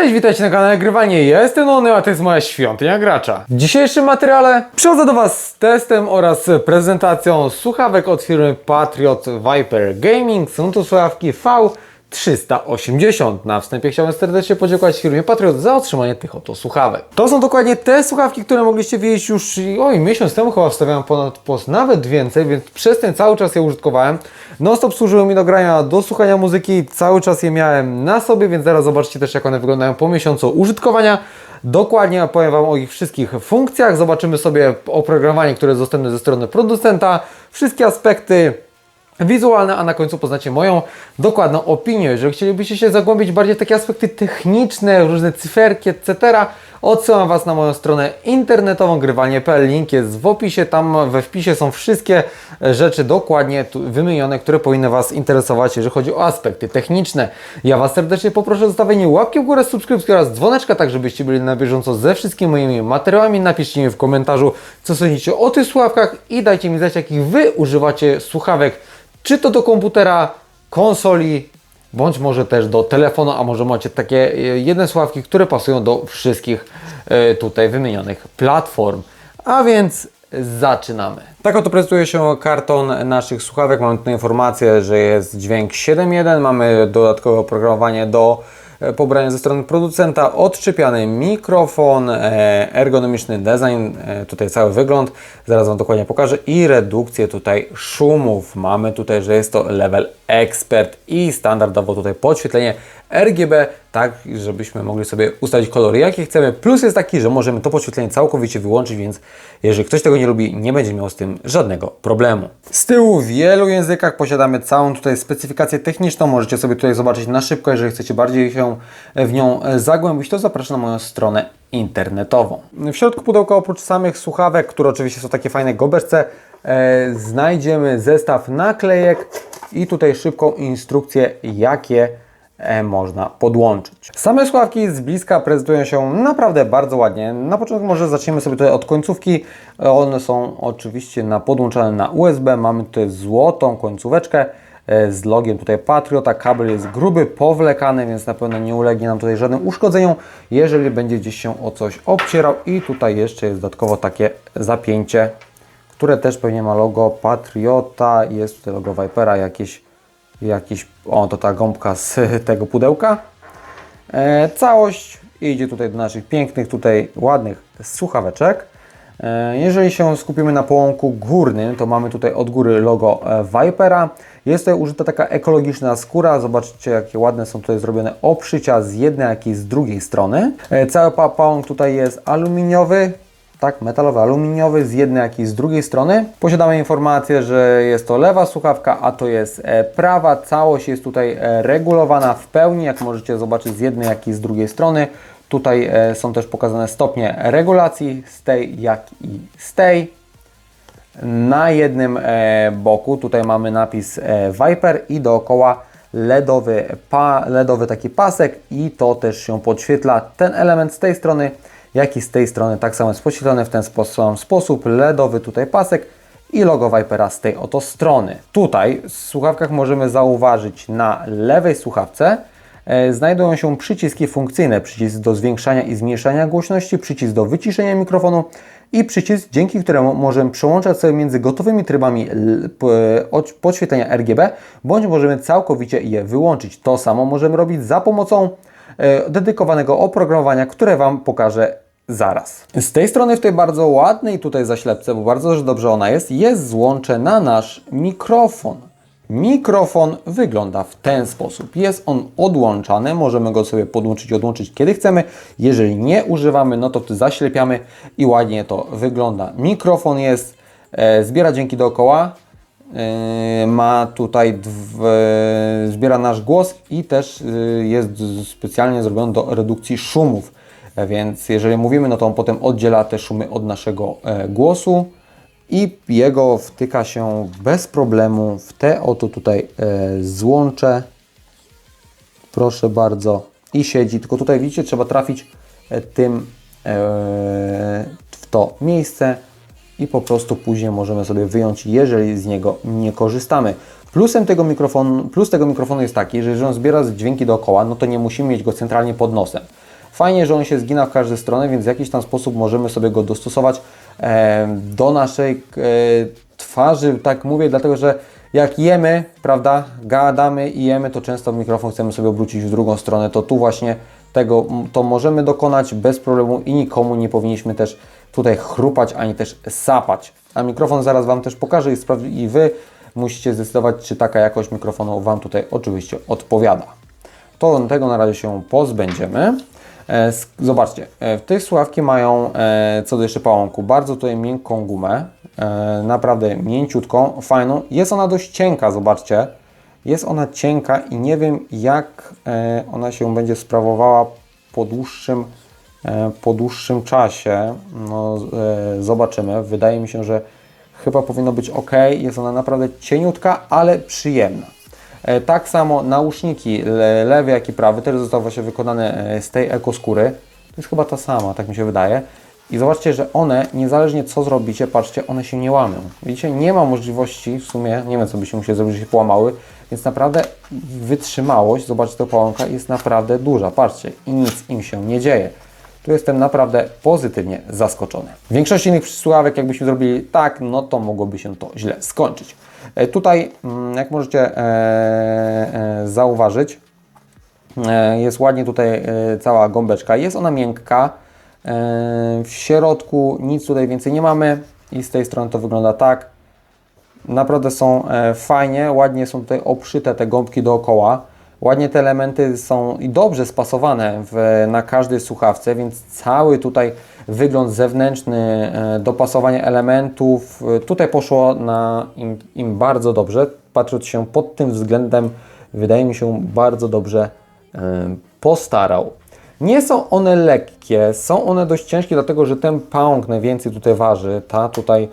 Cześć, witajcie na kanale Grywanie. Jestem Ony, a to jest moja świątynia gracza. W dzisiejszym materiale przychodzę do Was z testem oraz prezentacją słuchawek od firmy Patriot Viper Gaming. Są to słuchawki V380. Na wstępie chciałbym serdecznie podziękować firmie Patriot za otrzymanie tych oto słuchawek. To są dokładnie te słuchawki, które mogliście wiedzieć już oj, miesiąc temu chyba wstawiałem ponad post, nawet więcej, więc przez ten cały czas je użytkowałem. Non stop służyły mi do grania, do słuchania muzyki, cały czas je miałem na sobie, więc zaraz zobaczcie też jak one wyglądają po miesiącu użytkowania. Dokładnie powiem Wam o ich wszystkich funkcjach, zobaczymy sobie oprogramowanie, które jest dostępne ze strony producenta, wszystkie aspekty wizualne, a na końcu poznacie moją dokładną opinię. Jeżeli chcielibyście się zagłębić bardziej w takie aspekty techniczne, różne cyferki, etc., odsyłam Was na moją stronę internetową grywalnie.pl. Link jest w opisie, tam we wpisie są wszystkie rzeczy dokładnie wymienione, które powinny Was interesować, jeżeli chodzi o aspekty techniczne. Ja Was serdecznie poproszę o zostawienie łapki w górę, subskrypcji oraz dzwoneczka, tak żebyście byli na bieżąco ze wszystkimi moimi materiałami. Napiszcie mi w komentarzu, co sądzicie o tych słuchawkach i dajcie mi znać, jakich Wy używacie słuchawek czy to do komputera, konsoli, bądź może też do telefonu, a może macie takie e, jedne słuchawki, które pasują do wszystkich e, tutaj wymienionych platform. A więc zaczynamy. Tak oto prezentuje się karton naszych słuchawek. Mamy tutaj informację, że jest dźwięk 7.1, mamy dodatkowe oprogramowanie do e, pobrania ze strony producenta, odczepiany mikrofon, e, ergonomiczny design, e, tutaj cały wygląd, zaraz Wam dokładnie pokażę i redukcję tutaj szumów. Mamy tutaj, że jest to level expert i standardowo tutaj podświetlenie RGB, tak żebyśmy mogli sobie ustalić kolory jakie chcemy. Plus jest taki, że możemy to podświetlenie całkowicie wyłączyć, więc jeżeli ktoś tego nie lubi, nie będzie miał z tym żadnego problemu. Z tyłu w wielu językach posiadamy całą tutaj specyfikację techniczną. Możecie sobie tutaj zobaczyć na szybko, jeżeli chcecie bardziej się w nią zagłębić, to zapraszam na moją stronę internetową. W środku pudełka oprócz samych słuchawek, które oczywiście są takie fajne goberce, e, znajdziemy zestaw naklejek i tutaj szybką instrukcję, jakie e, można podłączyć. Same słuchawki z bliska prezentują się naprawdę bardzo ładnie. Na początku może zaczniemy sobie tutaj od końcówki. One są oczywiście na, podłączane na USB. Mamy tutaj złotą końcóweczkę e, z logiem tutaj Patriota. Kabel jest gruby, powlekany, więc na pewno nie ulegnie nam tutaj żadnym uszkodzeniom, jeżeli będzie gdzieś się o coś obcierał. I tutaj jeszcze jest dodatkowo takie zapięcie, które też pewnie ma logo Patriota. Jest tutaj logo Vipera, jakieś, jakieś o to ta gąbka z tego pudełka. E, całość idzie tutaj do naszych pięknych, tutaj ładnych słuchaweczek. E, Jeżeli się skupimy na połąku górnym, to mamy tutaj od góry logo e, Vipera. Jest tutaj użyta taka ekologiczna skóra. Zobaczcie, jakie ładne są tutaj zrobione obszycia z jednej, jak i z drugiej strony. E, Cały pa- pałąk tutaj jest aluminiowy, tak, metalowy, aluminiowy z jednej, jak i z drugiej strony. Posiadamy informację, że jest to lewa słuchawka, a to jest e, prawa. Całość jest tutaj e, regulowana w pełni, jak możecie zobaczyć z jednej, jak i z drugiej strony. Tutaj e, są też pokazane stopnie regulacji z tej, jak i z tej. Na jednym boku tutaj mamy napis Viper i dookoła LEDowy, pa, LEDowy taki pasek i to też się podświetla. Ten element z tej strony, jak i z tej strony tak samo jest podświetlony w ten sposób, sposób. LEDowy tutaj pasek i logo Vipera z tej oto strony. Tutaj w słuchawkach możemy zauważyć na lewej słuchawce e, znajdują się przyciski funkcyjne, przycisk do zwiększania i zmniejszania głośności, przycisk do wyciszenia mikrofonu i przycisk, dzięki któremu możemy przełączać sobie między gotowymi trybami od- podświetlenia RGB, bądź możemy całkowicie je wyłączyć. To samo możemy robić za pomocą e, dedykowanego oprogramowania, które Wam pokażę zaraz. Z tej strony, w tej bardzo ładnej tutaj zaślepce, bo bardzo dobrze ona jest, jest złącze na nasz mikrofon. Mikrofon wygląda w ten sposób. Jest on odłączany, możemy go sobie podłączyć i odłączyć kiedy chcemy. Jeżeli nie używamy, no to zaślepiamy i ładnie to wygląda. Mikrofon jest, e, zbiera dźwięki dookoła, e, ma tutaj, dw, e, zbiera nasz głos i też e, jest specjalnie zrobiony do redukcji szumów. Więc jeżeli mówimy, no to on potem oddziela te szumy od naszego e, głosu i jego wtyka się bez problemu w te oto tutaj e, złącze. Proszę bardzo. I siedzi. Tylko tutaj widzicie, trzeba trafić e, tym w to miejsce i po prostu później możemy sobie wyjąć, jeżeli z niego nie korzystamy. Plusem tego mikrofonu, plus tego mikrofonu jest taki, że jeżeli on zbiera dźwięki dookoła, no to nie musimy mieć go centralnie pod nosem. Fajnie, że on się zgina w każdą stronę, więc w jakiś tam sposób możemy sobie go dostosować e, do naszej e, twarzy. Tak mówię, dlatego że jak jemy, prawda, gadamy i jemy, to często mikrofon chcemy sobie obrócić w drugą stronę. To tu właśnie tego to możemy dokonać bez problemu i nikomu nie powinniśmy też tutaj chrupać ani też sapać. A mikrofon zaraz Wam też pokażę i, sprawdzi- i Wy musicie zdecydować, czy taka jakość mikrofonu Wam tutaj oczywiście odpowiada. To tego na razie się pozbędziemy. E, Zobaczcie, e, te słuchawki mają e, co do jeszcze pałąku, bardzo tutaj miękką gumę, naprawdę mięciutką, fajną. Jest ona dość cienka, zobaczcie. Jest ona cienka i nie wiem jak ona się będzie sprawowała po dłuższym, po dłuższym czasie. No, zobaczymy. Wydaje mi się, że chyba powinno być ok. Jest ona naprawdę cieniutka, ale przyjemna. E, Tak samo nauszniki le- lewy, jak i prawy też zostały właśnie wykonane e, z tej ekoskóry. To jest chyba ta sama, tak mi się wydaje. I zobaczcie, że one, niezależnie co zrobicie, patrzcie, one się nie łamią. Widzicie, nie ma możliwości, w sumie, nie wiem co by się musiało zrobić, że się połamały, więc naprawdę wytrzymałość, zobaczcie, to pałąka jest naprawdę duża, patrzcie, i nic im się nie dzieje. Tu jestem naprawdę pozytywnie zaskoczony. W większości innych słuchawek, jakbyśmy zrobili tak, no to mogłoby się to źle skończyć. E, Tutaj, mm, jak możecie e, e, zauważyć, jest ładnie tutaj cała gąbeczka. Jest ona miękka. W środku nic tutaj więcej nie mamy i z tej strony to wygląda tak. Naprawdę są fajnie, ładnie są tutaj obszyte te gąbki dookoła. Ładnie te elementy są i dobrze spasowane w, na każdej słuchawce, więc cały tutaj wygląd zewnętrzny, e, dopasowanie elementów, e, tutaj poszło na im, im bardzo dobrze. Patrząc się pod tym względem, wydaje mi się bardzo dobrze e, postarał. Nie są one lekkie, są one dość ciężkie, dlatego że ten pałąk najwięcej tutaj waży, ta tutaj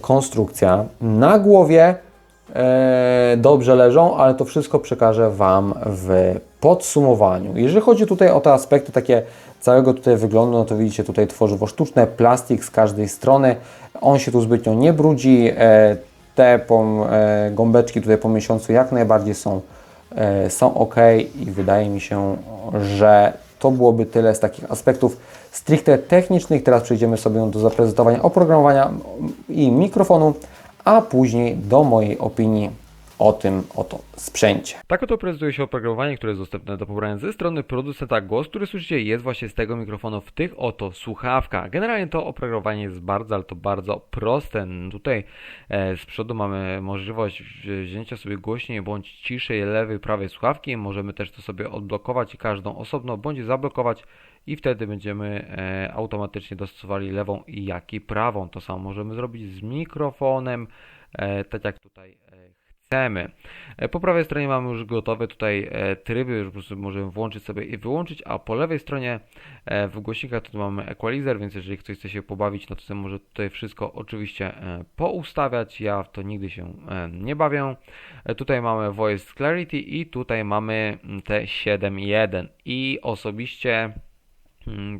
konstrukcja. Na głowie dobrze leżą, ale to wszystko przekażę Wam w podsumowaniu. Jeżeli chodzi tutaj o te aspekty takie całego tutaj wyglądu, no to widzicie tutaj tworzywo sztuczne, plastik z każdej strony, on się tu zbytnio nie brudzi, e, te e, gąbeczki tutaj po miesiącu jak najbardziej są, e, są ok i wydaje mi się, że to byłoby tyle z takich aspektów stricte technicznych. Teraz przejdziemy sobie do zaprezentowania oprogramowania i mikrofonu, a później do mojej opinii o tym oto sprzęcie. Tak oto prezentuje się oprogramowanie, które jest dostępne do pobrania ze strony producenta głos, który słyszycie jest właśnie z tego mikrofonu w tych oto słuchawkach. Generalnie to oprogramowanie jest bardzo, ale to bardzo proste. Tutaj e, z przodu mamy możliwość wzięcia sobie głośniej bądź ciszej lewej, prawej słuchawki. Możemy też to sobie odblokować każdą osobno bądź zablokować i wtedy będziemy e, automatycznie dostosowali lewą i jak i prawą. To samo możemy zrobić z mikrofonem, e, tak jak tutaj e, chcemy. Po prawej stronie mamy już gotowe tutaj tryby, że po prostu możemy włączyć sobie i wyłączyć, a po lewej stronie w głośnikach to mamy equalizer, więc jeżeli ktoś chce się pobawić, no to sobie może tutaj wszystko oczywiście poustawiać. Ja w to nigdy się nie bawię. Tutaj mamy Voice Clarity i tutaj mamy mm, te 7.1 i osobiście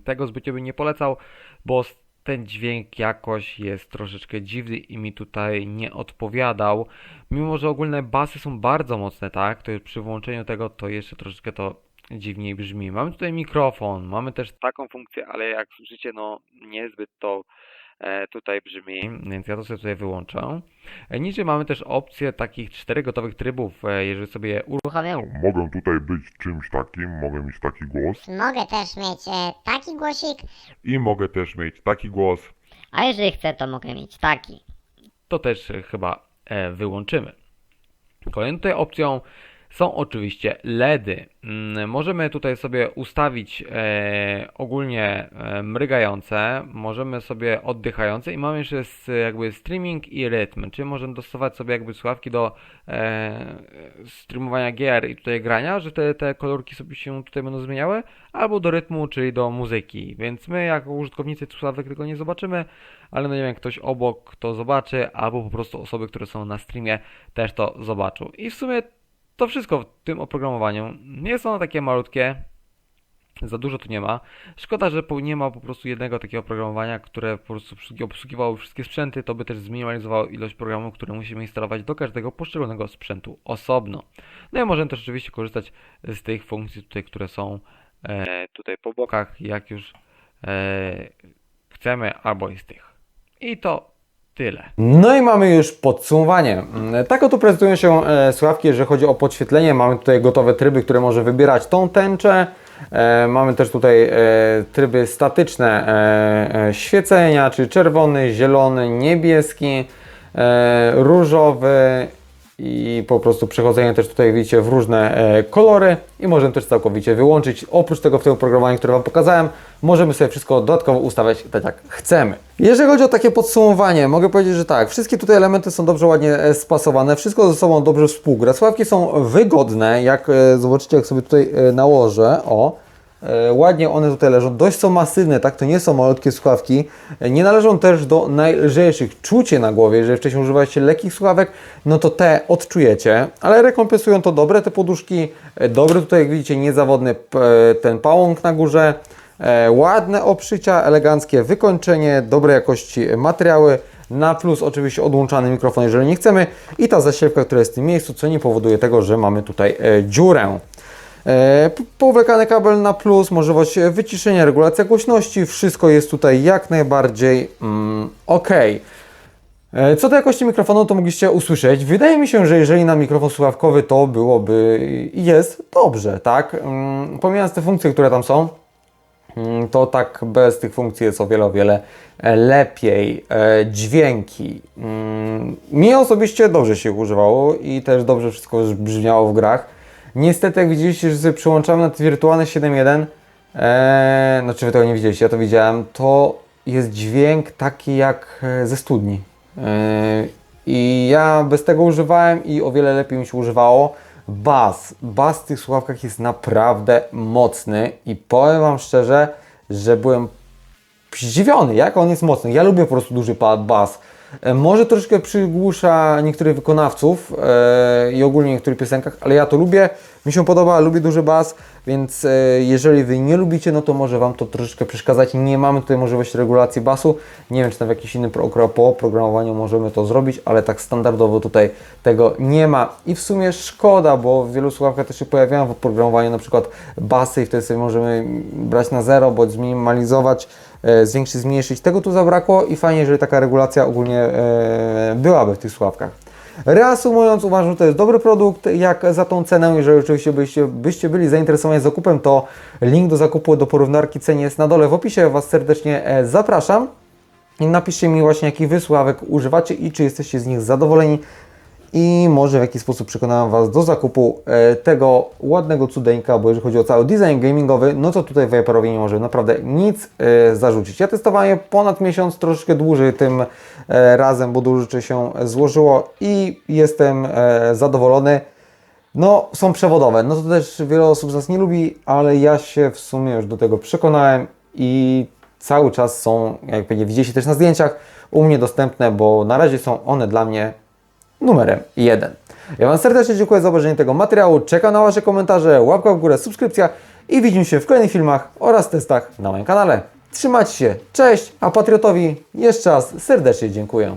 Tego zbytnio bym nie polecał, bo ten dźwięk jakoś jest troszeczkę dziwny i mi tutaj nie odpowiadał. Mimo, że ogólne basy są bardzo mocne, tak? To przy włączeniu tego to jeszcze troszeczkę to dziwniej brzmi. Mamy tutaj mikrofon, mamy też taką funkcję, ale jak słyszycie, no niezbyt to tutaj brzmi, więc ja to sobie tutaj wyłączę. E, Niżej mamy też opcję takich czterech gotowych trybów, e, jeżeli sobie je uruchamiam. Mogę tutaj być czymś takim, mogę mieć taki głos Mogę też mieć e, taki głosik, i mogę też mieć taki głos. a jeżeli chcę, to mogę mieć taki. to też e, chyba e, wyłączymy. Kolejną tutaj opcją są oczywiście LEDy. Mm, Możemy tutaj sobie ustawić e, ogólnie e, mrygające, możemy sobie oddychające i mamy jeszcze jakby streaming i rytm, czyli możemy dostosować sobie jakby słuchawki do e, streamowania gier i tutaj grania, że te, te kolorki sobie się tutaj będą zmieniały, albo do rytmu, czyli do muzyki, więc my jako użytkownicy słuchawek tego nie zobaczymy, ale no nie wiem, ktoś obok to zobaczy, albo po prostu osoby, które są na streamie też to zobaczą. I w sumie to wszystko w tym oprogramowaniu. Jest ono takie malutkie, za dużo tu nie ma. Szkoda, że nie ma po prostu jednego takiego oprogramowania, które po prostu obsługi- obsługiwało wszystkie sprzęty, to by też zminimalizowało ilość programów, które musimy instalować do każdego poszczególnego sprzętu osobno. No i możemy też oczywiście korzystać z tych funkcji tutaj, które są e, tutaj po bokach, jak już e, chcemy, albo i z tych. I to tyle. No i mamy już podsumowanie. Mm, Tak oto prezentują się e, słuchawki, jeżeli chodzi o podświetlenie. Mamy tutaj gotowe tryby, które może wybierać tą tęczę. E, mamy też tutaj e, tryby statyczne świecenia, czyli czerwony, zielony, niebieski, różowy i po prostu przechodzenie też tutaj widzicie w różne e, kolory i możemy też całkowicie wyłączyć. Oprócz tego w tym oprogramowaniu, które Wam pokazałem, możemy sobie wszystko dodatkowo ustawiać tak jak chcemy. Jeżeli chodzi o takie podsumowanie, mogę powiedzieć, że tak, wszystkie tutaj elementy są dobrze ładnie e, spasowane, wszystko ze sobą dobrze współgra. Słuchawki są wygodne, jak e, zobaczycie, jak sobie tutaj nałożę, o, Ładnie one tutaj leżą, dość są masywne, tak? To nie są malutkie słuchawki. E, Nie należą też do najlżejszych. Czucie na głowie, jeżeli wcześniej używaliście lekkich słuchawek, no to te odczujecie, ale rekompensują to dobre te poduszki. e, Dobry tutaj, jak widzicie, niezawodny e, ten pałąk na górze. E, Ładne obszycia, eleganckie wykończenie, dobrej jakości materiały. Na plus oczywiście odłączany mikrofon, jeżeli nie chcemy. I ta zasiewka, która jest w tym miejscu, co nie powoduje tego, że mamy tutaj e, dziurę. E, Powlekany kabel na plus, możliwość e, wyciszenia, regulacja głośności, wszystko jest tutaj jak najbardziej mm, ok. E, Co do jakości mikrofonu, to mogliście usłyszeć. Wydaje mi się, że jeżeli na mikrofon słuchawkowy, to byłoby i jest dobrze, tak? Mm, Pomijając te funkcje, które tam są, Mm, to tak bez tych funkcji jest o wiele, o wiele lepiej. Dźwięki. Mm, Mi osobiście dobrze się używało i też dobrze wszystko brzmiało w grach. Niestety, jak widzieliście, że sobie przyłączamy na te wirtualne 7.1, e, znaczy wy tego nie widzieliście, ja to widziałem, to jest dźwięk taki jak e, ze studni. E, I ja bez tego używałem i o wiele lepiej mi się używało. Bas. Bas w tych słuchawkach jest naprawdę mocny i powiem Wam szczerze, że byłem zdziwiony, jak on jest mocny. Ja lubię po prostu duży bas. E, Może troszkę przygłusza niektórych wykonawców e, i ogólnie niektórych piosenkach, ale ja to lubię, mi się podoba, lubię duży bas, więc e, jeżeli Wy nie lubicie, no to może Wam to troszeczkę przeszkadzać. Nie mamy tutaj możliwości regulacji basu. Nie wiem, czy tam w jakimś innym pro, po oprogramowaniu możemy to zrobić, ale tak standardowo tutaj tego nie ma. I w sumie szkoda, bo w wielu słuchawkach też się pojawiają w oprogramowaniu na przykład basy i wtedy sobie możemy brać na zero, bądź zminimalizować, zwiększyć, zmniejszyć. Tego tu zabrakło i fajnie, jeżeli taka regulacja ogólnie e, byłaby w tych słuchawkach. Reasumując, uważam, że to jest dobry produkt, jak za tą cenę, jeżeli oczywiście byście, byście byli zainteresowani zakupem, to link do zakupu, do porównarki cen jest na dole w opisie, Was serdecznie e, zapraszam. I napiszcie mi właśnie, jakich wy słuchawek używacie i czy jesteście z nich zadowoleni i może w jakiś sposób przekonałem Was do zakupu e, tego ładnego cudeńka, bo jeżeli chodzi o cały design gamingowy, no to tutaj Viperowi nie może naprawdę nic e, zarzucić. Ja testowałem ponad miesiąc, troszkę dłużej tym e, razem, bo dużo się złożyło i jestem zadowolony. No, są przewodowe. No to też wiele osób z nas nie lubi, ale ja się w sumie już do tego przekonałem i cały czas są, jak pewnie widzicie też na zdjęciach, u mnie dostępne, bo na razie są one dla mnie numerem jeden. Ja Wam serdecznie dziękuję za obejrzenie tego materiału. Czekam na Wasze komentarze, łapka w górę, subskrypcja i widzimy się w kolejnych filmach oraz testach na moim kanale. Trzymajcie się, cześć, a Patriotowi jeszcze raz serdecznie dziękuję.